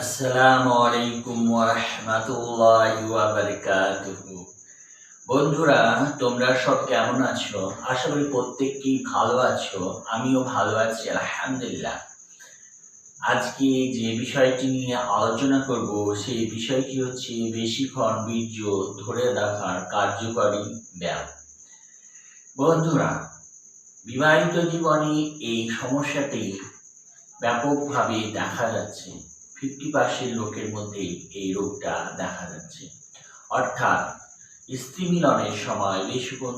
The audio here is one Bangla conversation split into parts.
আসসালামু আলাইকুম ওরহমাতুল্লাহি বন্ধুরা, তোমরা সব কেমন আছো? আশা করি প্রত্যেককেই ভালো আছো, আমিও ভালো আছি, আলহামদুলিল্লাহ। আজকে যে বিষয়টি নিয়ে আলোচনা করব, সেই বিষয়টি হচ্ছে বেশিক্ষণ বীর্য ধরে রাখার কার্যকরী ব্যায়াম। বন্ধুরা, বিবাহিত জীবনে এই সমস্যাটি ব্যাপকভাবে দেখা যাচ্ছে। ফিফটি পার্সেন্ট লোকের মধ্যেই এই রোগটা দেখা যাচ্ছে। অর্থাৎ স্ত্রী মিলনের সময় বেশিক্ষণ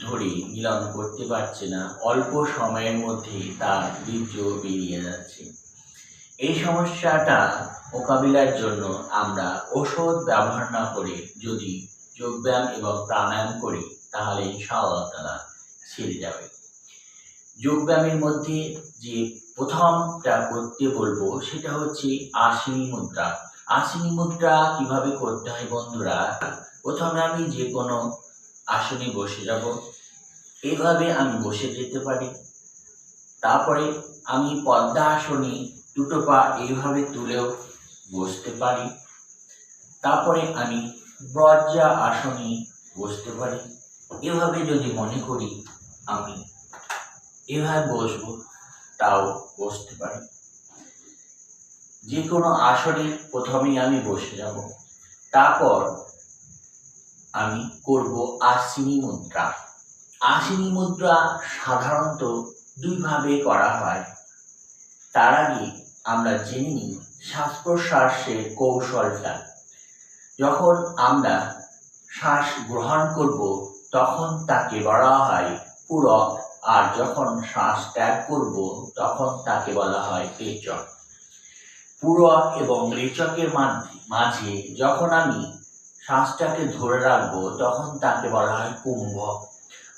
ধরে মিলন করতে পারছে না, অল্প সময়ের মধ্যে তার বীর্য বেরিয়ে যাচ্ছে। এই সমস্যাটা মোকাবিলার জন্য আমরা ওষুধ ব্যবহার না করে যদি যোগব্যায়াম এবং প্রাণায়াম করি, তাহলে তারা সেরে যাবে। যোগব্যায়ামের মধ্যে যে প্রথমটা করতে বলব, সেটা হচ্ছে আসিনী মুদ্রা। আসিনী মুদ্রা কীভাবে করতে হয় বন্ধুরা? প্রথমে আমি যে কোনো আসনে বসে যাব। এভাবে আমি বসে যেতে পারি। তারপরে আমি পদ্মা আসনে দুটো পা এইভাবে তুলেও বসতে পারি। তারপরে আমি ব্রজ্জা আসনে বসতে পারি। এভাবে যদি মনে করি আমি এভাবে বসবো। তাও বসতে পারি। যে কোনো আসনে প্রথমেই আমি বসে যাব। তারপর আমি করব আসিনী মুদ্রা। আসিনী মুদ্রা সাধারণত দুইভাবে করা হয়। তার আগে আমরা জেনে নিই শ্বাস প্রশ্বাসের কৌশলটা। যখন আমরা শ্বাস গ্রহণ করব, তখন তাকে বলা হয় পূরক, আর যখন শ্বাস ত্যাগ করব, তখন তাকে বলা হয় রেচক পূরক এবং রেচকের মাঝে যখন আমি শ্বাসটাকে ধরে রাখব, তখন তাকে বলা হয় কুম্ভক।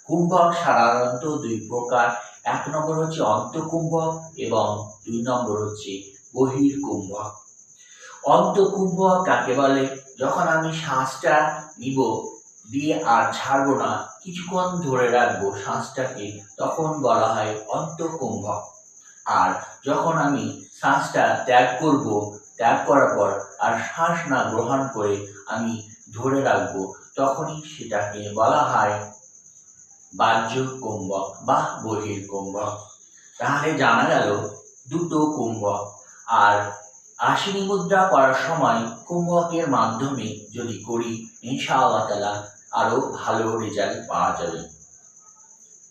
কুম্ভক সাধারণত দুই প্রকার। এক নম্বর হচ্ছে অন্তকুম্ভক এবং দুই নম্বর হচ্ছে বহির কুম্ভক অন্তকুম্ভক কাকে বলে? যখন আমি শ্বাসটা নিব, দিয়ে আর ছাড়বো না কিছুক্ষণ ধরে রাখব শ্বাসটাকে, তখন বলা হয় অন্তকুম্ভক আর যখন আমি শ্বাসটা ত্যাগ করব, ত্যাগ করার পর আর শ্বাস না গ্রহণ করে আমি ধরে রাখব, তখনই সেটাকে বলা হয় বাহ্য কুম্ভক বা বহির কুম্ভক তাহলে জানা গেল দুটো কুম্ভক আর আশিনী মুদ্রা করার সময় কুম্ভকের মাধ্যমে যদি করি, ইনশাআল্লাহ তালা আরও ভালো রেজাল্ট পাওয়া যাবে।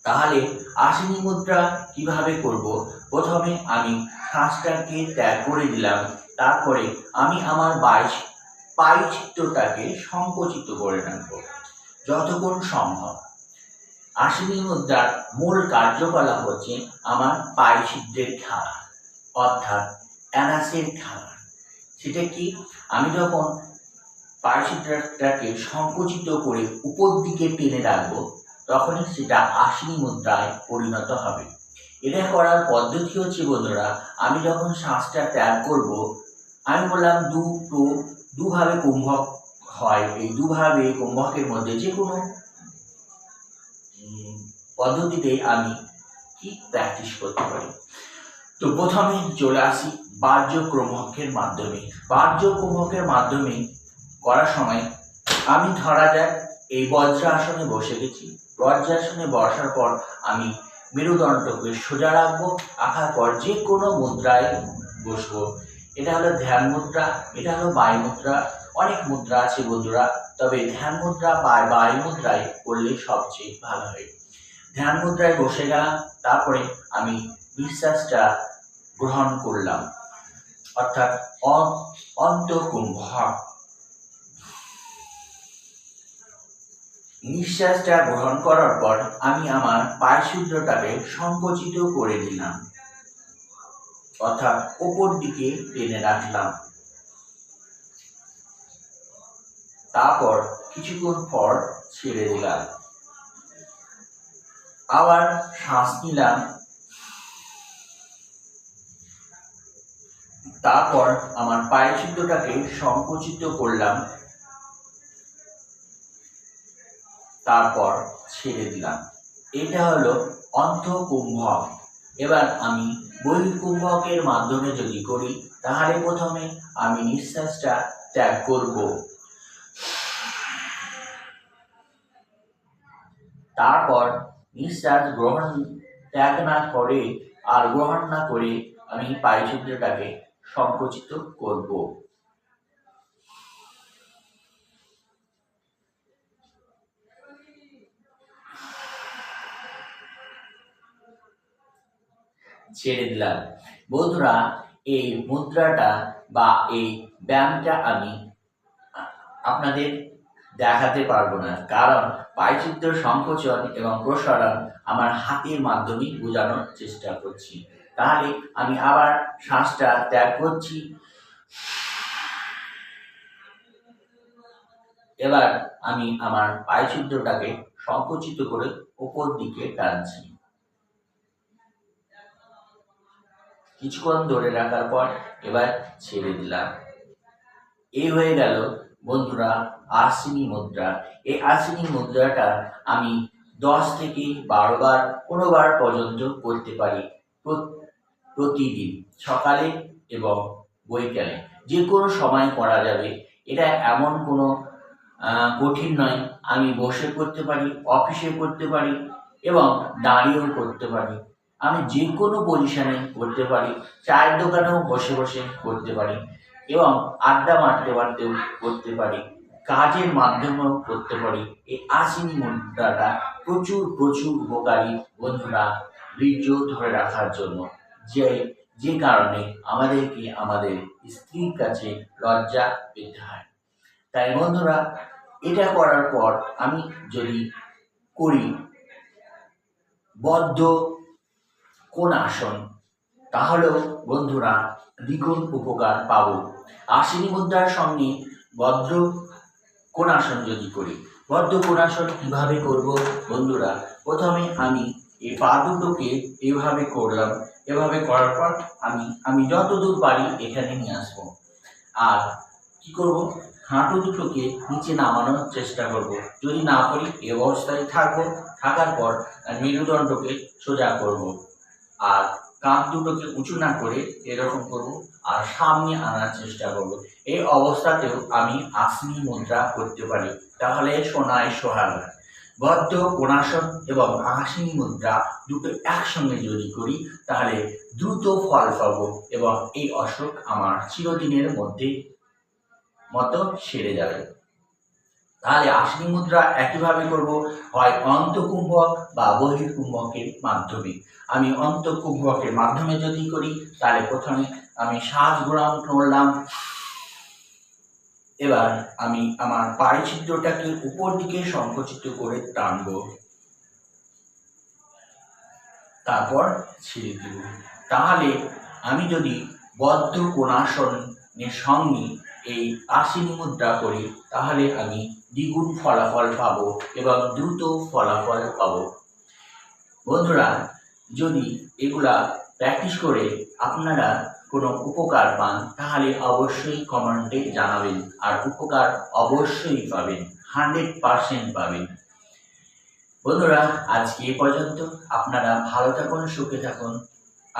তাহলে আসিনী মুদ্রা কীভাবে করব? প্রথমে আমি শ্বাসটাকে ত্যাগ করে দিলাম। তারপরে আমি আমার বাইশ, পাই চিত্রটাকে সংকুচিত করে রাখব, যতক্ষণ সম্ভব। আসিনী মুদ্রার মূল কার্যকলাপ হচ্ছে আমার পাই ছিদ্রের খেলা, অর্থাৎ অ্যানাসের খেলা। সেটা কি? আমি যখন পার্সিটাকে সংকুচিত করে উপর দিকে টেনে রাখব, তখনই সেটা আশিনী মুদ্রায় পরিণত হবে। এটা করার পদ্ধতি হচ্ছে, বন্ধুরা, আমি যখন শ্বাসটা ত্যাগ করব, আমি বললাম দুটো দুভাবে কুম্ভক হয়। এই দুভাবে কুম্ভকের মধ্যে যে কোনো পদ্ধতিতে আমি কি প্র্যাকটিস করতে পারি? তো প্রথমে চলে আসি বাহ্য ক্রমকের মাধ্যমে। বাহ্য ক্রমকের মাধ্যমে করার সময় আমি ধরা যাক এই বজ্রাসনে বসে গেছি। বজ্রাসনে বসার পর আমি মেরুদণ্ডকে সোজা রাখব, আঁকার পর যে কোনো মুদ্রায় বসবো। এটা হলো ধ্যান মুদ্রা, এটা হলো বায়ু মুদ্রা। অনেক মুদ্রা আছে বন্ধুরা, তবে ধ্যান মুদ্রা বা বায়ু মুদ্রায় করলে সবচেয়ে ভালো হয়। ধ্যান মুদ্রায় বসে গেলাম, তারপরে আমি বিশ্বাসটা গ্রহণ করলাম। অর্থাৎ অন্তকুম্ভ নিঃশ্বাসটা গ্রহণ করার পর আমি আমার পায়সূত্রটাকে সংকুচিত করে দিলাম অর্থাৎ ওপর দিকে টেনে রাখলাম। তারপর কিছুক্ষণ পর ছেড়ে দিলাম। আবার শ্বাস নিলাম। তারপর আমার পায়চিত্রটাকে সংকুচিত করলাম। তারপর ছেড়ে দিলাম। এটা হলো অন্তকুম্ভক। এবার আমি বহির্কুম্ভকের মাধ্যমে যদি করি, তাহলে প্রথমে আমি নিঃশ্বাসটা ত্যাগ করব। তারপর নিঃশ্বাস গ্রহণ ত্যাগ না করে আর গ্রহণ না করে আমি পারিশুদ্রটাকে সংকুচিত করব। ছেড়ে দিলাম। বন্ধুরা, এই মুদ্রাটা বা এই ব্যায়ামটা আমি আপনাদের দেখাতে পারব না। কারণ পায়চিত্র সংকোচন এবং প্রসারণ আমার হাতের মাধ্যমেই বোঝানোর চেষ্টা করছি। তাহলে আমি আবার শ্বাসটা ত্যাগ করছি। এবার আমি আমার পায়চিত্রটাকে সংকুচিত করে উপর দিকে টানছি। কিছুক্ষণ ধরে রাখার পর এবার ছেড়ে দিলাম। এই হয়ে গেল, বন্ধুরা আসিনি মুদ্রা। এই আসিনি মুদ্রাটা আমি দশ থেকে বারো বার, পনেরো বার পর্যন্ত করতে পারি প্রতিদিন, সকালে এবং বৈকালে। যে কোনো সময় করা যাবে। এটা এমন কোনো কঠিন নয়। আমি বসে করতে পারি, অফিসে করতে পারি এবং দাঁড়িয়েও করতে পারি। আমি যে কোনো পজিশনে করতে পারি, চায়ের দোকানেও বসে বসে করতে পারি এবং আড্ডা মারতে মারতেও করতে পারি, কাজের মাধ্যমেও করতে পারি। এই আসিনি মুদ্রাটা প্রচুর প্রচুর উপকারী বন্ধুরা বীর্য ধরে রাখার জন্য। যে যে কারণে আমাদেরকে আমাদের স্ত্রীর কাছে লজ্জা পেতে হয়। তাই বন্ধুরা, এটা করার পর আমি যদি করি, বদ্ধ কোন আসন? তাহলেও বন্ধুরা দ্বিগুণ উপকার পাব। আসিনী মুদ্রার সঙ্গে বদ্ধ কোন আসন যদি করি বদ্ধ কোন আসন কীভাবে করব বন্ধুরা? প্রথমে আমি এই পা দুটোকে এভাবে করলাম। এভাবে করার পর আমি আমি যতদূর পারি এখানে নিয়ে আসব। আর কি করব? হাঁটু দুটোকে নিচে নামানোর চেষ্টা করব। যদি না করি, এ অবস্থায় থাকব। থাকার পর মেরুদণ্ডকে সোজা করব। আর কাঁধ দুটোকে উঁচু না করে এরকম করব আর সামনে আনার চেষ্টা করব। এই অবস্থাতেও আমি আসনি মুদ্রা করতে পারি। তাহলে সোনায় সোহাগা। বদ্ধ, কোণাসন এবং আসনি মুদ্রা দুটো একসঙ্গে যদি করি, তাহলে দ্রুত ফল পাবো এবং এই অসুখ আমার চিরদিনের মধ্যে মতো সেরে যাবে। তাহলে আসনি মুদ্রা একইভাবে করব। হয় অন্তকুম্ভক বা বহির্কুম্ভকের মাধ্যমে। আমি অন্তকুম্ভকের মাধ্যমে যদি করি, তাহলে প্রথমে আমি শ্বাস গ্রহণ করলাম। এবার আমি আমার পায়ে ছিদ্রটাকে উপর দিকে সংকুচিত করে টানবো। তারপর ছেড়ে দেব। তাহলে আমি যদি বদ্ধ কোণাসনের সঙ্গে এই আসিনি মুদ্রা করি, তাহলে আমি দ্বিগুণ ফলাফল পাবো এবং দ্রুত ফলাফল পাবো। বন্ধুরা, যদি এগুলা প্র্যাকটিস করে আপনারা কোনো উপকার পান, তাহলে অবশ্যই কমেন্টে জানাবেন আর উপকার অবশ্যই পাবেন হান্ড্রেড পারসেন্ট পাবেন। বন্ধুরা, আজকে এ পর্যন্ত। আপনারা ভালো থাকুন, সুখে থাকুন।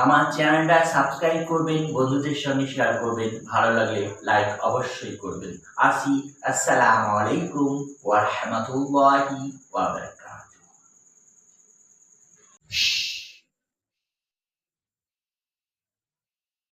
আমার চ্যানেলটা সাবস্ক্রাইব করবেন, বন্ধুদের সঙ্গে শেয়ার করবেন, ভালো লাগলে লাইক অবশ্যই করবেন। আসি, আসসালামু আলাইকুম ওয়া রাহমাতুল্লাহি ওয়া বারাকাতুহু।